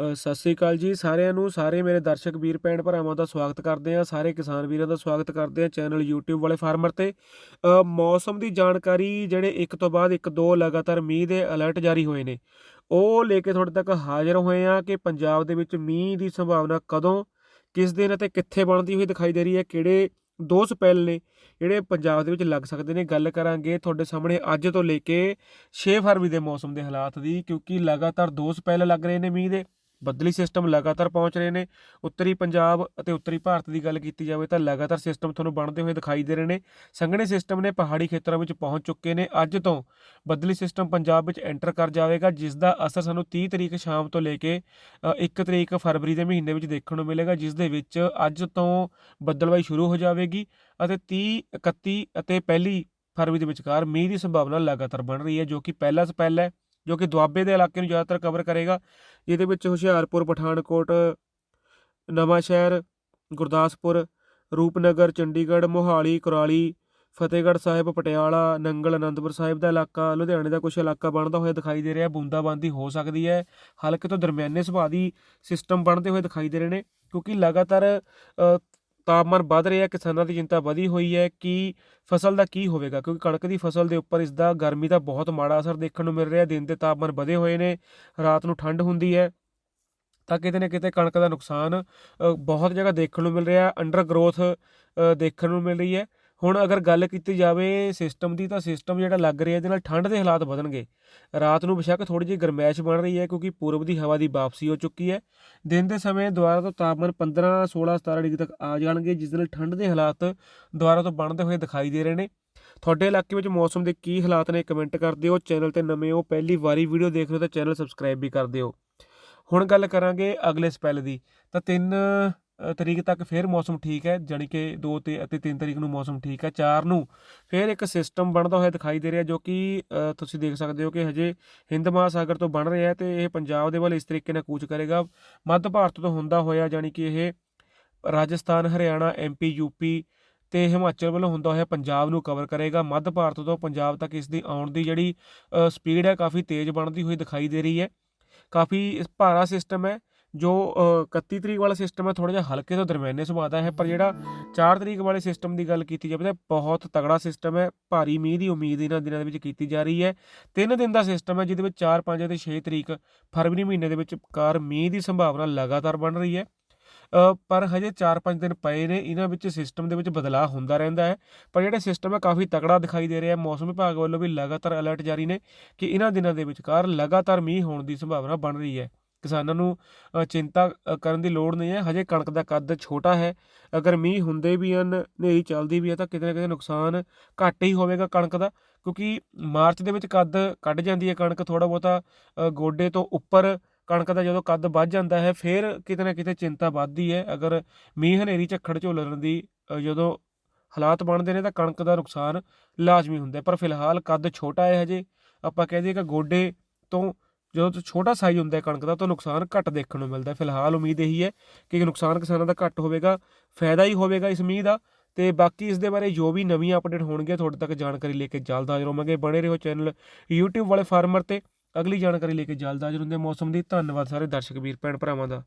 ਸਤਿ ਸ੍ਰੀ ਅਕਾਲ ਜੀ ਸਾਰਿਆਂ ਨੂੰ। ਸਾਰੇ ਮੇਰੇ ਦਰਸ਼ਕ ਵੀਰ ਭੈਣ ਭਰਾਵਾਂ ਦਾ ਸਵਾਗਤ ਕਰਦੇ ਆ ਸਾਰੇ ਕਿਸਾਨ ਵੀਰਾਂ ਦਾ ਸਵਾਗਤ ਕਰਦੇ ਆ ਚੈਨਲ YouTube ਵਾਲੇ ਫਾਰਮਰ ਤੇ। ਮੌਸਮ ਦੀ ਜਾਣਕਾਰੀ ਜਿਹੜੇ ਇੱਕ ਤੋਂ ਬਾਅਦ ਇੱਕ ਦੋ ਲਗਾਤਾਰ ਮੀਂਹ ਦੇ ਅਲਰਟ ਜਾਰੀ ਹੋਏ ਨੇ। ਉਹ ਲੈ ਕੇ ਤੁਹਾਡੇ ਤੱਕ ਹਾਜ਼ਰ ਹੋਏ ਆ ਕਿ ਪੰਜਾਬ ਦੇ ਵਿੱਚ ਮੀਂਹ ਦੀ ਸੰਭਾਵਨਾ ਕਦੋਂ, ਕਿਸ ਦਿਨ ਅਤੇ ਕਿੱਥੇ ਬਣਦੀ ਹੋਈ ਦਿਖਾਈ ਦੇ ਰਹੀ ਹੈ, ਕਿਹੜੇ ਦੋ ਸਪੈਲ ਨੇ, ਜਿਹੜੇ ਪੰਜਾਬ ਦੇ ਵਿੱਚ ਲੱਗ ਸਕਦੇ ਨੇ। ਗੱਲ ਕਰਾਂਗੇ ਤੁਹਾਡੇ ਸਾਹਮਣੇ ਅੱਜ ਤੋਂ ਲੈ ਕੇ 6 ਫਰਵਰੀ ਦੇ ਮੌਸਮ ਦੇ ਹਾਲਾਤ ਦੀ, ਕਿਉਂਕਿ ਲਗਾਤਾਰ ਦੋ ਸਪੈਲ ਲੱਗ ਰਹੇ ਨੇ ਮੀਂਹ ਦੇ। ਬੱਦਲੀ ਸਿਸਟਮ ਲਗਾਤਾਰ ਪਹੁੰਚ ਰਹੇ ਨੇ। ਉੱਤਰੀ ਪੰਜਾਬ ਅਤੇ ਉੱਤਰੀ ਭਾਰਤ ਦੀ ਗੱਲ ਕੀਤੀ ਜਾਵੇ ਤਾਂ ਲਗਾਤਾਰ ਸਿਸਟਮ ਤੁਹਾਨੂੰ ਬਣਦੇ ਹੋਏ ਦਿਖਾਈ ਦੇ ਰਹੇ ਨੇ। ਸੰਘਣੇ ਸਿਸਟਮ ਨੇ ਪਹਾੜੀ ਖੇਤਰਾਂ ਵਿੱਚ ਪਹੁੰਚ ਚੁੱਕੇ ਨੇ। ਅੱਜ ਤੋਂ ਬੱਦਲੀ ਸਿਸਟਮ ਪੰਜਾਬ ਵਿੱਚ ਐਂਟਰ ਕਰ ਜਾਵੇਗਾ ਜਿਸ ਦਾ ਅਸਰ ਸਾਨੂੰ 30 ਤਰੀਕ ਸ਼ਾਮ ਤੋਂ ਲੈ ਕੇ ਅ, 1 ਤਰੀਕ ਫਰਵਰੀ ਦੇ ਮਹੀਨੇ ਵਿੱਚ ਦੇਖਣ ਨੂੰ ਮਿਲੇਗਾ ਜਿਸ ਦੇ ਵਿੱਚ ਅੱਜ ਤੋਂ ਬੱਦਲਬਾਈ ਸ਼ੁਰੂ ਹੋ ਜਾਵੇਗੀ ਅਤੇ 30 31 ਅਤੇ ਪਹਿਲੀ ਫਰਵਰੀ ਦੇ ਵਿਚਕਾਰ ਮੀਂਹ ਦੀ ਸੰਭਾਵਨਾ ਲਗਾਤਾਰ ਬਣ ਰਹੀ ਹੈ ਜੋ ਕਿ ਪਹਿਲਾ ਸਪੈਲ ਹੈ। ਜੋ ਕਿ ਦੁਆਬੇ ਦੇ ਇਲਾਕੇ ਨੂੰ ਜ਼ਿਆਦਾਤਰ ਕਵਰ ਕਰੇਗਾ। ਜਿਹਦੇ ਵਿੱਚ ਹੁਸ਼ਿਆਰਪੁਰ, ਪਠਾਨਕੋਟ ਨਵਾਂ ਸ਼ਹਿਰ ਗੁਰਦਾਸਪੁਰ, ਰੂਪਨਗਰ, ਚੰਡੀਗੜ੍ਹ, ਮੋਹਾਲੀ, ਕੁਰਾਲੀ, ਫਤਿਹਗੜ੍ਹ ਸਾਹਿਬ, ਪਟਿਆਲਾ, ਨੰਗਲ, ਅਨੰਦਪੁਰ ਸਾਹਿਬ ਦਾ ਇਲਾਕਾ, ਲੁਧਿਆਣੇ ਦਾ ਕੁਝ ਇਲਾਕਾ ਬਣਦਾ ਹੋਇਆ ਦਿਖਾਈ ਦੇ ਰਿਹਾ। ਬੂੰਦਾਬਾਂਦੀ ਹੋ ਸਕਦੀ ਹੈ। ਹਲਕੇ ਤੋਂ ਦਰਮਿਆਨੇ ਸੁਭਾਅ ਦੀ ਸਿਸਟਮ ਬਣਦੇ ਹੋਏ ਦਿਖਾਈ ਦੇ ਰਹੇ ਨੇ, ਕਿਉਂਕਿ ਲਗਾਤਾਰ ਤਾਪਮਾਨ ਵੱਧ ਰਿਹਾ, ਕਿਸਾਨਾਂ ਦੀ ਚਿੰਤਾ ਵਧੀ ਹੋਈ ਹੈ ਕਿ ਫਸਲ ਦਾ ਕੀ ਹੋਵੇਗਾ? ਕਿਉਂਕਿ ਕਣਕ ਦੀ ਫਸਲ ਦੇ ਉੱਪਰ ਇਸ ਦਾ ਗਰਮੀ ਦਾ ਬਹੁਤ ਮਾੜਾ ਅਸਰ ਦੇਖਣ ਨੂੰ ਮਿਲ ਰਿਹਾ। ਦਿਨ ਦੇ ਤਾਪਮਾਨ ਵਧੇ ਹੋਏ ਨੇ, ਰਾਤ ਨੂੰ ਠੰਡ ਹੁੰਦੀ ਹੈ, ਤਾਂ ਕਿਤੇ ਨਾ ਕਿਤੇ ਕਣਕ ਦਾ ਨੁਕਸਾਨ ਬਹੁਤ ਜਗ੍ਹਾ ਦੇਖਣ ਨੂੰ ਮਿਲ ਰਿਹਾ ਅੰਡਰ ਗਰੋਥ ਦੇਖਣ ਨੂੰ ਮਿਲ ਰਹੀ ਹੈ। ਹੁਣ ਅਗਰ ਗੱਲ ਕੀਤੀ ਜਾਵੇ ਸਿਸਟਮ ਦੀ ਤਾਂ ਸਿਸਟਮ ਜਿਹੜਾ ਲੱਗ ਰਿਹਾ ਇਹਦੇ ਨਾਲ ਠੰਡ ਦੇ ਹਾਲਾਤ ਵਧਣਗੇ। ਰਾਤ ਨੂੰ ਬੇਸ਼ੱਕ ਥੋੜੀ ਜਿਹੀ ਗਰਮੈਸ਼ ਬਣ ਰਹੀ ਹੈ ਕਿਉਂਕਿ ਪੂਰਬ ਦੀ ਹਵਾ ਦੀ ਵਾਪਸੀ ਹੋ ਚੁੱਕੀ ਹੈ। ਦਿਨ ਦੇ ਸਮੇਂ ਦੁਆਰਾ ਤੋਂ ਤਾਪਮਾਨ 15 16 17 ਡਿਗਰੀ ਤੱਕ ਆ ਜਾਣਗੇ, ਜਿਸ ਨਾਲ ਠੰਡ ਦੇ ਹਾਲਾਤ ਦੁਆਰਾ ਤੋਂ ਬਣਦੇ ਹੋਏ ਦਿਖਾਈ ਦੇ ਰਹੇ ਨੇ। ਤੁਹਾਡੇ ਇਲਾਕੇ ਵਿੱਚ ਮੌਸਮ ਦੇ ਕੀ ਹਾਲਾਤ ਨੇ ਕਮੈਂਟ ਕਰ ਦਿਓ। ਚੈਨਲ ਤੇ ਨਵੇਂ ਹੋ, ਪਹਿਲੀ ਵਾਰੀ ਵੀਡੀਓ ਦੇਖ ਰਹੇ ਹੋ ਤਾਂ ਚੈਨਲ ਸਬਸਕ੍ਰਾਈਬ ਵੀ ਕਰ ਦਿਓ। ਹੁਣ ਗੱਲ ਕਰਾਂਗੇ ਅਗਲੇ ਸਪੈਲ ਦੀ। ਤਾਂ ਤਿੰਨ ਤਰੀਕ ਤੱਕ ਫਿਰ ਮੌਸਮ ਠੀਕ ਹੈ, ਜਾਣੀ ਕਿ 2 ਤੇ ਅਤੇ 3 ਤਰੀਕ ਨੂੰ ਮੌਸਮ ਠੀਕ ਹੈ। 4 ਨੂੰ ਫਿਰ ਇੱਕ ਸਿਸਟਮ ਬਣਦਾ ਹੋਇਆ ਦਿਖਾਈ ਦੇ ਰਿਹਾ ਜੋ ਕਿ ਤੁਸੀਂ ਦੇਖ ਸਕਦੇ ਹੋ ਕਿ ਹਜੇ ਹਿੰਦ ਮਹਾਸਾਗਰ ਤੋਂ ਬਣ ਰਿਹਾ ਹੈ ਤੇ ਇਹ ਪੰਜਾਬ ਦੇ ਵੱਲ ਇਸ ਤਰੀਕੇ ਨਾਲ ਕੂਚ ਕਰੇਗਾ। ਮੱਧ ਭਾਰਤ ਤੋਂ ਹੁੰਦਾ ਹੋਇਆ ਜਾਣੀ ਕਿ ਇਹ ਰਾਜਸਥਾਨ, ਹਰਿਆਣਾ ਐਮਪੀ ਯੂਪੀ ਤੇ ਹਿਮਾਚਲ ਵੱਲੋਂ ਹੁੰਦਾ ਹੋਇਆ ਪੰਜਾਬ ਨੂੰ ਕਵਰ ਕਰੇਗਾ। ਮੱਧ ਭਾਰਤ ਤੋਂ ਪੰਜਾਬ ਤੱਕ ਇਸ ਦੀ ਆਉਣ ਦੀ ਜਿਹੜੀ ਸਪੀਡ ਹੈ ਕਾਫੀ ਤੇਜ਼ ਬਣਦੀ ਹੋਈ ਦਿਖਾਈ ਦੇ ਰਹੀ ਹੈ। ਕਾਫੀ ਭਾਰਾ ਸਿਸਟਮ ਹੈ। ਜੋ ਅ, 31 ਤਰੀਕ ਵਾਲਾ ਸਿਸਟਮ ਹੈ ਥੋੜਾ ਜਿਹਾ ਹਲਕੇ ਤੋਂ ਦਰਮਿਆਨੇ ਸੁਭਾਅ ਦਾ ਹੈ ਪਰ ਜਿਹੜਾ 4 ਤਰੀਕ ਵਾਲੇ ਸਿਸਟਮ ਦੀ ਗੱਲ ਕੀਤੀ ਜਾਵੇ ਤਾਂ ਬਹੁਤ ਤਗੜਾ ਸਿਸਟਮ ਹੈ ਭਾਰੀ ਮੀਂਹ ਦੀ ਉਮੀਦ ਇਹਨਾਂ ਦਿਨਾਂ ਦੇ ਵਿੱਚ ਕੀਤੀ ਜਾ ਰਹੀ ਹੈ। ਤਿੰਨ ਦਿਨ ਦਾ ਸਿਸਟਮ ਹੈ ਜਿਹਦੇ ਵਿੱਚ 4 5 ਅਤੇ 6 ਤਰੀਕ ਫਰਵਰੀ ਮਹੀਨੇ ਦੇ ਵਿੱਚ ਕਾਰ ਮੀਂਹ ਦੀ ਸੰਭਾਵਨਾ ਲਗਾਤਾਰ ਬਣ ਰਹੀ ਹੈ। ਪਰ ਹਜੇ 4-5 ਦਿਨ ਪਏ ਨੇ ਇਹਨਾਂ ਵਿੱਚ ਸਿਸਟਮ ਦੇ ਵਿੱਚ ਬਦਲਾਅ ਹੁੰਦਾ ਰਹਿੰਦਾ ਹੈ। ਪਰ ਜਿਹੜਾ ਸਿਸਟਮ ਹੈ ਕਾਫੀ ਤਕੜਾ ਦਿਖਾਈ ਦੇ ਰਿਹਾ ਹੈ। ਮੌਸਮ ਵਿਭਾਗ ਵੱਲੋਂ ਵੀ ਲਗਾਤਾਰ ਅਲਰਟ ਜਾਰੀ ਨੇ ਕਿ ਇਹਨਾਂ ਦਿਨਾਂ ਦੇ ਵਿਚਕਾਰ ਲਗਾਤਾਰ ਮੀਂਹ ਹੋਣ ਦੀ ਸੰਭਾਵਨਾ ਬਣ ਰਹੀ ਹੈ। ਕਿਸਾਨਾਂ ਨੂੰ ਚਿੰਤਾ ਕਰਨ ਦੀ ਲੋੜ ਨਹੀਂ ਹੈ। ਹਜੇ ਕਣਕ ਦਾ ਕੱਦ ਛੋਟਾ ਹੈ। ਅਗਰ ਮੀਂਹ ਹੁੰਦੇ ਵੀ ਹਨ, ਹਨੇਰੀ ਚੱਲਦੀ ਵੀ ਹੈ, ਤਾਂ ਕਿਤੇ ਨਾ ਕਿਤੇ ਨੁਕਸਾਨ ਘੱਟ ਹੀ ਹੋਵੇਗਾ ਕਣਕ ਦਾ। ਕਿਉਂਕਿ ਮਾਰਚ ਦੇ ਵਿੱਚ ਕੱਦ ਕੱਢ ਜਾਂਦੀ ਹੈ ਕਣਕ ਥੋੜਾ ਬਹੁਤਾ ਗੋਡੇ ਤੋਂ ਉੱਪਰ ਕਣਕ ਦਾ ਜਦੋਂ ਕੱਦ ਵੱਧ ਜਾਂਦਾ ਹੈ, ਫਿਰ ਕਿਤੇ ਨਾ ਕਿਤੇ ਚਿੰਤਾ ਵੱਧਦੀ ਹੈ। ਅਗਰ ਮੀਂਹ, ਹਨੇਰੀ, ਝੱਖੜ, ਝੋਲਣ ਦੀ ਜਦੋਂ ਹਾਲਾਤ ਬਣਦੇ ਨੇ, ਤਾਂ ਕਣਕ ਦਾ ਨੁਕਸਾਨ ਲਾਜ਼ਮੀ ਹੁੰਦਾ ਪਰ ਫਿਲਹਾਲ ਕੱਦ ਛੋਟਾ ਹੈ ਹਜੇ। ਆਪਾਂ ਕਹਿ ਦਈਏ ਕਿ ਗੋਡੇ ਤੋਂ ਜਦੋਂ ਛੋਟਾ ਸਾਈਜ਼ ਹੁੰਦਾ ਹੈ ਕਣਕ ਦਾ, ਤਾਂ ਨੁਕਸਾਨ ਘੱਟ ਦੇਖਣ ਨੂੰ ਮਿਲਦਾ ਫਿਲਹਾਲ ਉਮੀਦ ਇਹੀ ਹੈ ਕਿ ਨੁਕਸਾਨ ਕਿਸਾਨਾਂ ਦਾ ਘੱਟ ਹੋਵੇਗਾ, ਫਾਇਦਾ ਹੀ ਹੋਵੇਗਾ ਇਸ ਮੀਂਹ ਦਾ। ਤੇ ਬਾਕੀ ਇਸ ਦੇ ਬਾਰੇ ਜੋ ਵੀ ਨਵੀਂ ਅਪਡੇਟ ਹੋਣਗੇ ਤੁਹਾਡੇ ਤੱਕ ਜਾਣਕਾਰੀ ਲੈ ਕੇ ਜਲਦ ਹਾਜ਼ਰ ਹੋਵਾਂਗੇ। ਬਣੇ ਰਹੋ ਚੈਨਲ YouTube ਵਾਲੇ ਫਾਰਮਰ ਤੇ। ਅਗਲੀ ਜਾਣਕਾਰੀ ਲੈ ਕੇ ਜਲਦ ਹਾਜ਼ਰ ਹੁੰਦੇ ਹਾਂ ਮੌਸਮ ਦੀ। ਧੰਨਵਾਦ ਸਾਰੇ ਦਰਸ਼ਕ ਵੀਰ, ਭੈਣ ਭਰਾਵਾਂ ਦਾ।